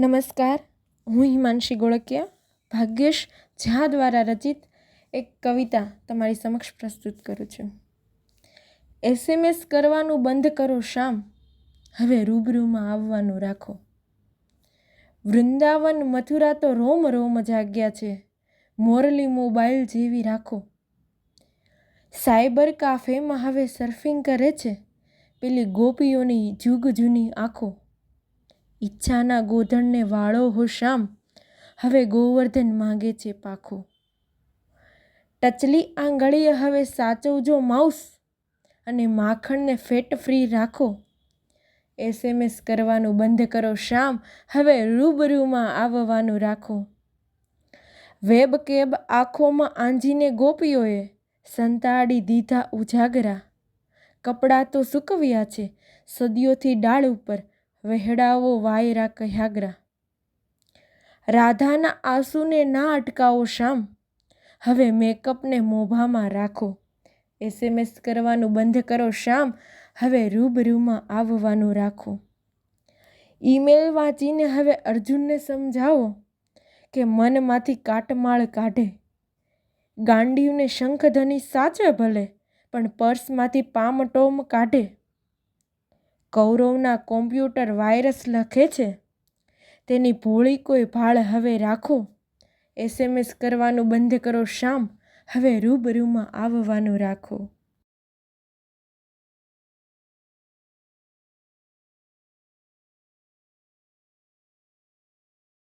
નમસ્કાર, હું હિમાંશી ગોળકિયા, ભાગ્યેશ ઝા દ્વારા રચિત એક કવિતા તમારી સમક્ષ પ્રસ્તુત કરું છું. એસએમએસ કરવાનું બંધ કરો શામ, હવે રૂબરૂમાં આવવાનું રાખો. વૃંદાવન મથુરા તો રોમ રોમ જાગ્યા છે, મોરલી મોબાઈલ જેવી રાખો. સાયબર કાફેમાં હવે સર્ફિંગ કરે છે, પેલી ગોપીઓની જુગ જૂની આંખો. ઈચ્છાના ગોધણને વાળો હો શામ હવે ગોવર્ધન માંગે છે પાખો. ટચલી આંગળીએ હવે સાચવજો માઉસ અને માખણને ફેટ ફ્રી રાખો. એસએમએસ કરવાનું બંધ કરો શામ હવે રૂબરૂમાં આવવાનું રાખો. વેબ કેબ આંખોમાં આંજીને ગોપીઓએ સંતાડી દીધા ઉજાગરા. કપડાં તો સૂકવ્યા છે, સદીઓથી ડાળ ઉપર વહેડાવો વાયરા કહ્યાગ્રા રાધાના આંસુને ના અટકાવો શામ. હવે મેકઅપને મોભામાં રાખો. એસએમએસ કરવાનું બંધ કરો શામ. હવે રૂબરૂમાં આવવાનું રાખો. ઈમેલ વાંચીને હવે અર્જુનને સમજાવો કે મનમાંથી કાટમાળ કાઢે. ગાંડીવને શંખધની સાચે ભલે, પણ પર્સમાંથી પામટોમ કાઢે. કૌરવના કોમ્પ્યુટર વાયરસ લખે છે? તેની ભોળી કોઈ ભાળ હવે રાખો. એસએમએસ કરવાનું બંધ કરો શામ. હવે રૂબરૂમાં આવવાનું રાખો.